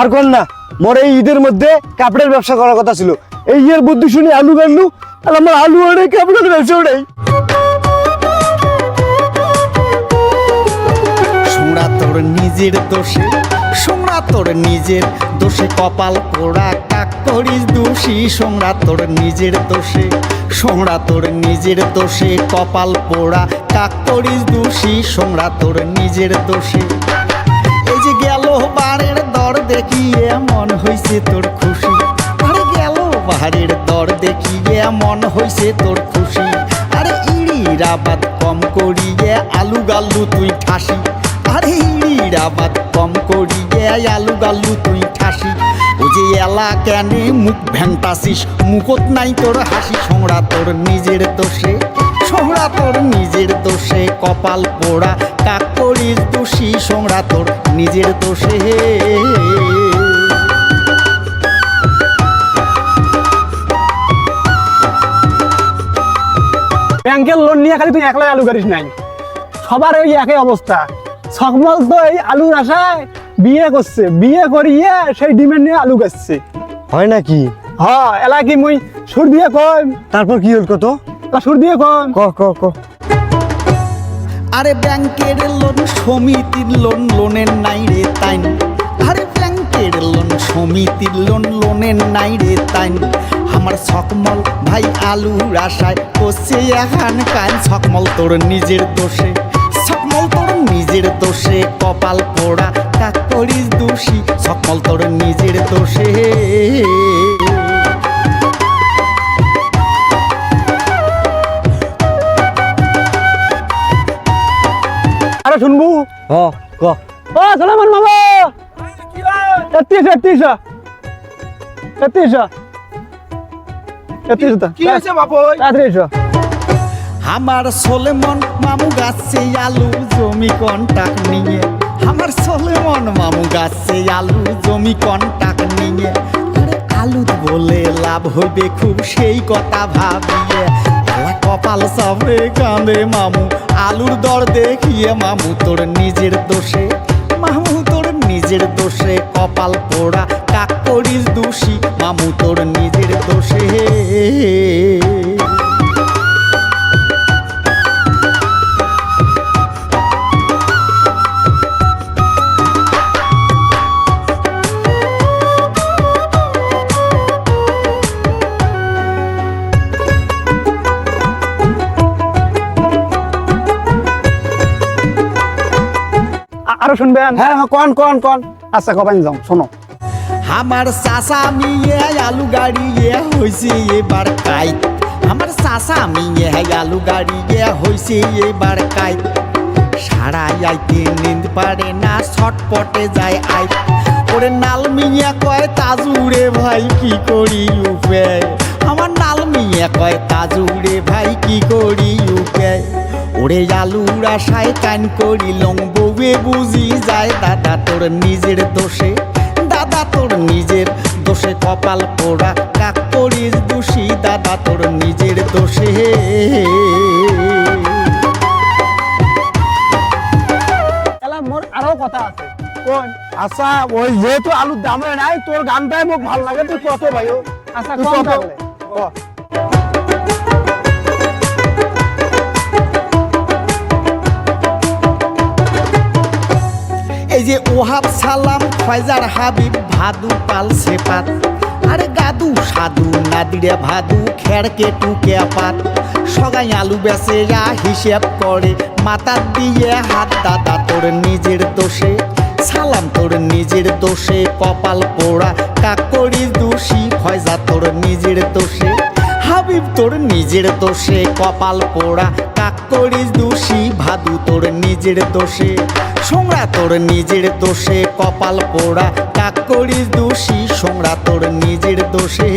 আর কোন না মোর এই ঈদের মধ্যে কাপড়ের ব্যবসা করার কথা ছিল। এই ইয়ের বুদ্ধি শুনে আলু গাড়লু আর আমার আলু ওড়ে কাপড়ের ব্যবসা ওড়াই। সোমরা তোর নিজের দোষে সোমরা তোর নিজের দোষে কপাল পোড়া কাক করিস দোষী সোমরা তোর নিজের দোষে সোমরা তোর নিজের দোষে কপাল পোড়া কাক করিস দোষী সোমরা তোর নিজের দোষে। দর দেখিয়ে মন হইছে তোর খুশি। আরে গেল বাড়ির দর দেখিয়ে মন হইছে তোর খুশি। আরে ইড়ির আবাদ কম করিয়ে আলু গাল্লু তুই ঠাসি। আরে ইড়ির আবাদ কম করিয়ে আলু গাল্লু তুই ঠাসি। ও যে এলা কেনে মুখ ভ্যাংটাসিস মুখত নাই তোর হাসি সোংরা তোর নিজের দোষে। সোংরা তোর নিজের দোষে কপাল পোড়া। কাক করিস দোষী সোংরা তোর নিজের দোষে। ব্যাংকের লোন নিয়ে খালি তুই একলাই আলু গাড়িস নাই। সবার ওই একই অবস্থা। সকমল তো এই আলুর আশায় বিয়ে করছে। বিয়ে করিয়ে সেই ডিমের নিয়ে আলু গাছছে। হয় নাকি? হ এলাকি মুই সুর দিয়ে কম তারপর কি হল কত? তা সুর দিয়ে কম ক ক ক। আরে ব্যাংকের লোন সমিতির লোন লোনের নাই রে তাইন। আরে ব্যাংকের লোন সমিতির লোন লোনের নাই রে তাইন। আমার সকমল ভাই আলুর আশায় করছে এখান কান। সকমল তোর নিজের দোষে সকমল তোর নিজের দোষে। কপাল পোড়া কাক করিস দোষী সকমল তোর নিজের দোষে। শুনবু? হ ক। ও সালামান মামা! তেত্রিশ তেত্রিশ তেত্রিশ তেত্রিশ কি হয়েছে বাপু? তেত্রিশ আমার সোলেমন মামু গাছে আলু জমি কন্টাক নিয়ে। আমার সোলেমন মামু গাছে আলু জমি কন্টাক নিয়ে। আরে আলু বলে লাভ হইবে খুব সেই কথা ভাবিয়ে। কপাল সাবরে কাঁদে মামু আলুর দর দেখিয়ে মামু তোর নিজের দোষে, মামু তোর নিজের দোষে, কপাল পোড়া কাকরির দোষী, মামু তোর নিজের দোষে। আরও শুনবেন? হ্যাঁ হ্যাঁ কন কন কন? আচ্ছা কবেন যাও শোনো। আমার চাষা মিয়ে আলু গাড়িয়ে হইছে এবার কাইত। আমার চাষা মিয়ে আলু গাড়িয়ে হইছে এবার কাইত। সারা আইতে নিন্দ পারে না ছটপটে যায় আই ওরে নাল মিয়া কয় তাজুরে ভাই কি করি উপায় আমার নাল মিয়া কয় তাজুরে ভাই কি করি উপায় ওরে আলুর আশায় কান করি লং বউয়ে বুঝি যায় দাদা তোর নিজের দোষে। দাদা তোর নিজের দোষে কপাল পোড়া কাক করিস দোষী। দাদা তোর নিজের দোষে। এলা মোর আরও কথা আছে। কোন? আচ্ছা ওই যেহেতু আলুর দাম নাই তোর গানটাই মোক ভালো লাগে তুই কত ভাই আচ্ছা কত? যে ওহাব সালাম ফয়জার হাবিব ভাদু পাল সেপাত। আরে গাদু সাধু, নাদিরে ভাদু, খেড়কে টুকে পাত সগাই আলু বেসে যা হিসেব করে মাথার দিয়ে হাত দাদা তোর নিজের দোষে। সালাম তোর নিজের দোষে, কপাল পোড়া কাক করিস দোষী, ফয়জা তোর নিজের দোষে। হাবিব তোর নিজের দোষে কপাল পোড়া। কাক করিস দোষী, ভাদু তোর নিজের দোষে। সোংরা তোর নিজের দোষে কপাল পোড়া। কাক করিস দোষী সোংরা তোর নিজের দোষে।